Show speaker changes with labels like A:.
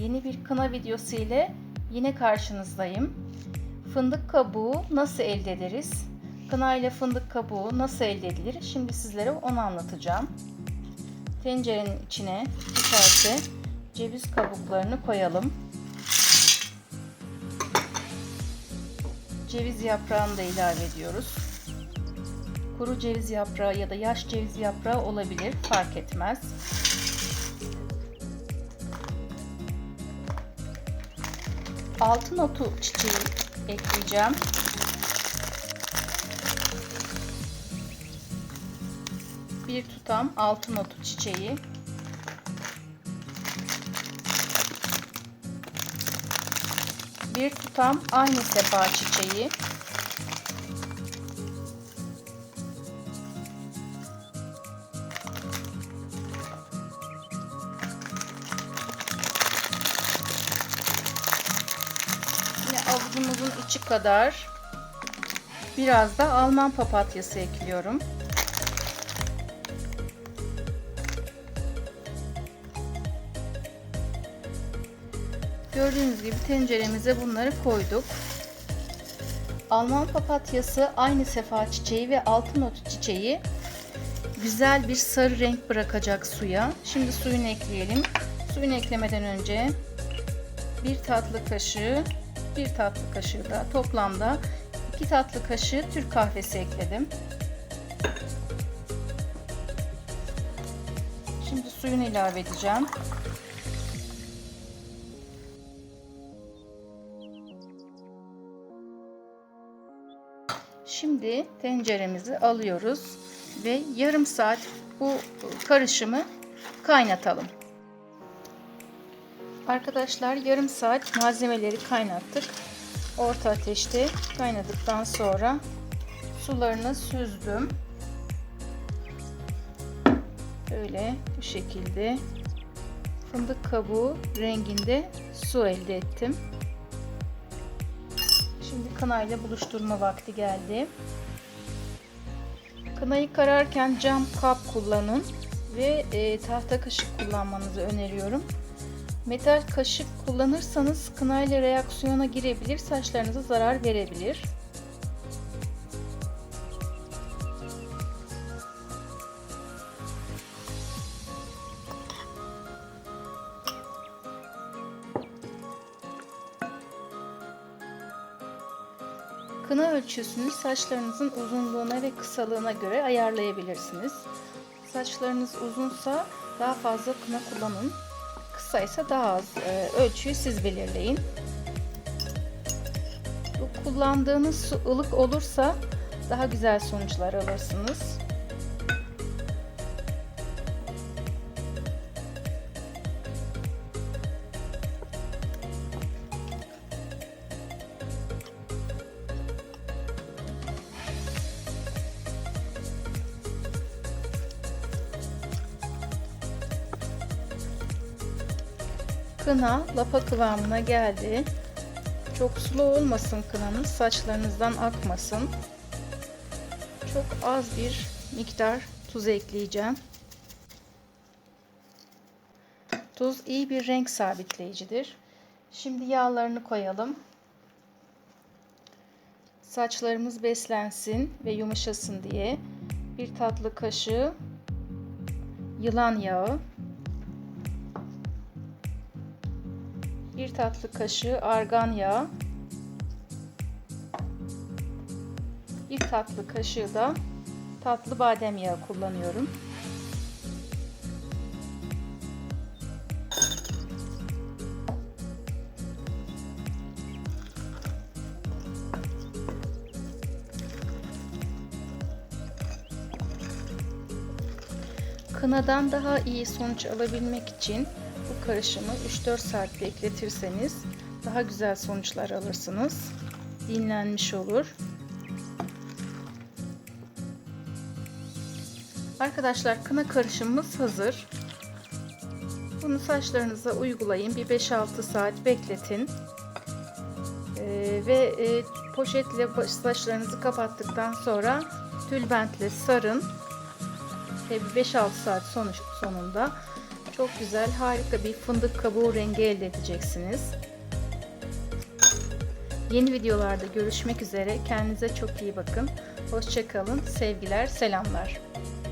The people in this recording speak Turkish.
A: Yeni bir kına videosu ile yine karşınızdayım. Fındık kabuğu nasıl elde ederiz? Kına ile fındık kabuğu nasıl elde edilir? Şimdi sizlere onu anlatacağım. Tencerenin içine bir kase ceviz kabuklarını koyalım. Ceviz yaprağını da ilave ediyoruz. Kuru ceviz yaprağı ya da yaş ceviz yaprağı olabilir, fark etmez. Altın otu çiçeği ekleyeceğim. Bir tutam altın otu çiçeği. Bir tutam aynı sefa çiçeği. Avucumuzun içi kadar biraz da Alman papatyası ekliyorum. Gördüğünüz gibi tenceremize bunları koyduk. Alman papatyası aynı sefa çiçeği ve altın otu çiçeği güzel bir sarı renk bırakacak suya. Şimdi suyunu ekleyelim. Suyunu eklemeden önce bir tatlı kaşığı, bir tatlı kaşığı da toplamda 2 tatlı kaşığı Türk kahvesi ekledim. Şimdi suyunu ilave edeceğim. Şimdi tenceremizi alıyoruz ve yarım saat bu karışımı kaynatalım. Arkadaşlar yarım saat malzemeleri kaynattık. Orta ateşte kaynadıktan sonra sularını süzdüm. Böyle bu şekilde fındık kabuğu renginde su elde ettim. Şimdi kınayla buluşturma vakti geldi. Kınayı kararken cam kap kullanın ve e, tahta kaşık kullanmanızı öneriyorum. Metal kaşık kullanırsanız kınayla reaksiyona girebilir, saçlarınıza zarar verebilir. Kına ölçüsünü saçlarınızın uzunluğuna ve kısalığına göre ayarlayabilirsiniz. Saçlarınız uzunsa daha fazla kına kullanın. Kısaysa daha az e, ölçüyü siz belirleyin. Bu kullandığınız su ılık olursa daha güzel sonuçlar alırsınız. Kına lapa kıvamına geldi. Çok sulu olmasın kınanız, saçlarınızdan akmasın. Çok az bir miktar tuz ekleyeceğim. Tuz iyi bir renk sabitleyicidir. Şimdi yağlarını koyalım. Saçlarımız beslensin ve yumuşasın diye bir tatlı kaşığı yılan yağı, bir tatlı kaşığı argan yağı, bir tatlı kaşığı da tatlı badem yağı kullanıyorum. Kınadan daha iyi sonuç alabilmek için bu karışımı 3-4 saat bekletirseniz daha güzel sonuçlar alırsınız. Dinlenmiş olur. Arkadaşlar kına karışımımız hazır. Bunu saçlarınıza uygulayın. Bir 5-6 saat bekletin. Ee, ve e, poşetle saçlarınızı kapattıktan sonra tülbentle sarın. Ve 5-6 saat sonuç sonunda çok güzel, harika bir fındık kabuğu rengi elde edeceksiniz. Yeni videolarda görüşmek üzere. Kendinize çok iyi bakın. Hoşçakalın. Sevgiler, selamlar.